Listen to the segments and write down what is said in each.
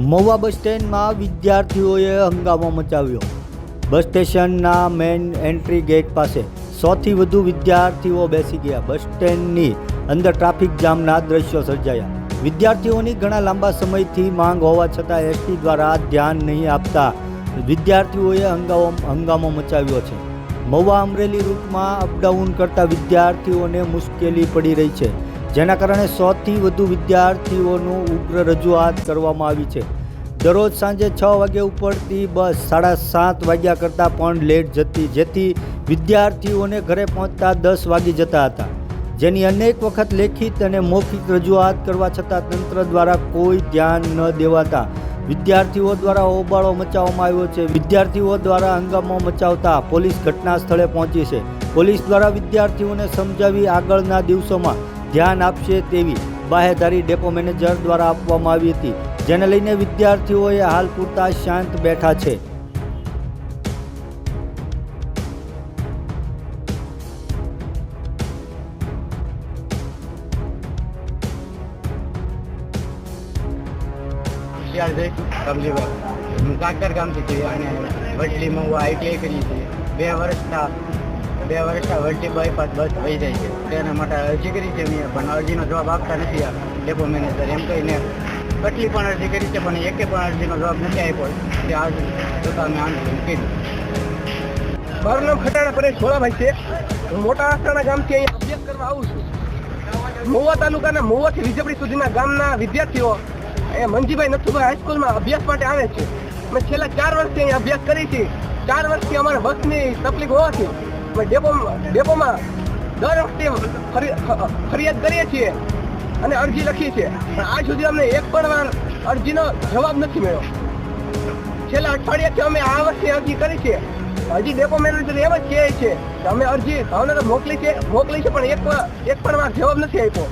મહુવા બસ સ્ટેન્ડમાં વિદ્યાર્થીઓએ હંગામો મચાવ્યો. બસ સ્ટેશનના મેઇન એન્ટ્રી ગેટ પાસે સૌથી વધુ વિદ્યાર્થીઓ બેસી ગયા. બસ સ્ટેન્ડની અંદર ટ્રાફિક જામના દ્રશ્યો સર્જાયા. વિદ્યાર્થીઓની ઘણા લાંબા સમયથી માંગ હોવા છતાં એસટી દ્વારા ધ્યાન નહીં આપતા વિદ્યાર્થીઓએ હંગામો હંગામો મચાવ્યો છે. મહુવા અમરેલી રૂટમાં અપડાઉન કરતા વિદ્યાર્થીઓને મુશ્કેલી પડી રહી છે. જેના કારણે સોથી વધુ વિદ્યાર્થીઓનું ઉગ્ર રજૂઆત કરવામાં આવી છે. દરરોજ સાંજે છ વાગે ઉપડતી બસ સાડા સાત વાગ્યા કરતાં પણ લેટ જતી, જેથી વિદ્યાર્થીઓને ઘરે પહોંચતા દસ વાગી જતા હતા. જેની અનેક વખત લેખિત અને મૌખિક રજૂઆત કરવા છતાં તંત્ર દ્વારા કોઈ ધ્યાન ન દેવાતા વિદ્યાર્થીઓ દ્વારા હોબાળો મચાવવામાં આવ્યો છે. વિદ્યાર્થીઓ દ્વારા હંગામો મચાવતા પોલીસ ઘટના સ્થળે પહોંચી છે. પોલીસ દ્વારા વિદ્યાર્થીઓને સમજાવી આગળના દિવસોમાં ધ્યાન આપશે તેવી બાહેધારી ડેપો મેનેજર દ્વારા આપવામાં આવી હતી, જેને લઈને વિદ્યાર્થીઓએ હાલ પૂરતા શાંત બેઠા છે. હોશિયાર છે છું અને વડલીમાં હું આઈટીઆઈ કરી છે. બે વર્ષના બે વર્ષના અરજી બાયપાસ બસ વહી જાય છે, તેના માટે અરજી કરી છે. મેં પણ અરજીનો જવાબ આપતા નથી આ ડેપો મેનેજર એમ કહીને કેટલી પણ અરજી કરી છે, પણ એકે પણ અરજીનો જવાબ નથી આપ્યો. તે આજ જોતા મેં આંદોલન કર્યું. મારું નામ ખટાણા પરેશ ભોળાભાઈ છે. હું મોટા આસરાના ગામથી અહીંયા અભ્યાસ કરવા આવું છું. મહુવા તાલુકાના મહુવાથી વિજયપુરી સુધીના ગામના વિદ્યાર્થીઓ અહીંયા મંજીભાઈ નથુભાઈ હાઈસ્કૂલમાં અભ્યાસ માટે આવે છે. મેં છેલ્લા ચાર વર્ષથી અહીંયા અભ્યાસ કરી છે. ચાર વર્ષથી અમારે બસની તકલીફ હોવાથી અમે ડેપો ડેપોમાં દર વખતે ફરી- ફરિયાદ કરીએ છીએ અને અરજી લખીએ છીએ. પણ આજ સુધી અમને એક પણ વાર અરજીનો જવાબ નથી મળ્યો. છેલ્લા અઠવાડિયાથી અમે આ વર્ષે અરજી કરી છે. હજી ડેપો મેનેજર એમ જ કહે છે કે અમે અરજી ભાવનગર મોકલી છે મોકલી છે, પણ એક એક પણ વાર જવાબ નથી આપ્યો.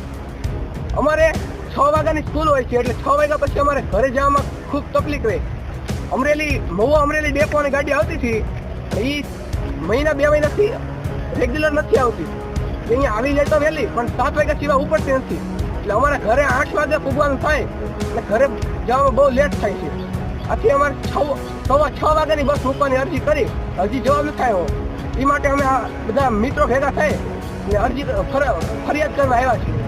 અમારે છ વાગ્યાની સ્કૂલ હોય છે, એટલે છ વાગ્યા પછી અમારે ઘરે જવામાં ખૂબ તકલીફ રહે. અમરેલી મહુવા અમરેલી ડેપો અને ગાડી આવતી હતી. એ મહિના, બે મહિનાથી રેગ્યુલર નથી આવતી. અહીંયા આવી જાય તો વહેલી, પણ સાત વાગ્યા સિવાય ઉપડતી નથી. એટલે અમારા ઘરે આઠ વાગે પૂગવાનું થાય, એટલે ઘરે જવામાં બહુ લેટ થાય છે. આથી અમારે છ, સવા છ વાગ્યાની બસ મૂકવાની અરજી કરી. હજી જવાબ નથી આવ્યો એ માટે અમે આ બધા મિત્રો ભેગા થઈ અને અરજી ફર- ફરિયાદ કરવા આવ્યા છીએ.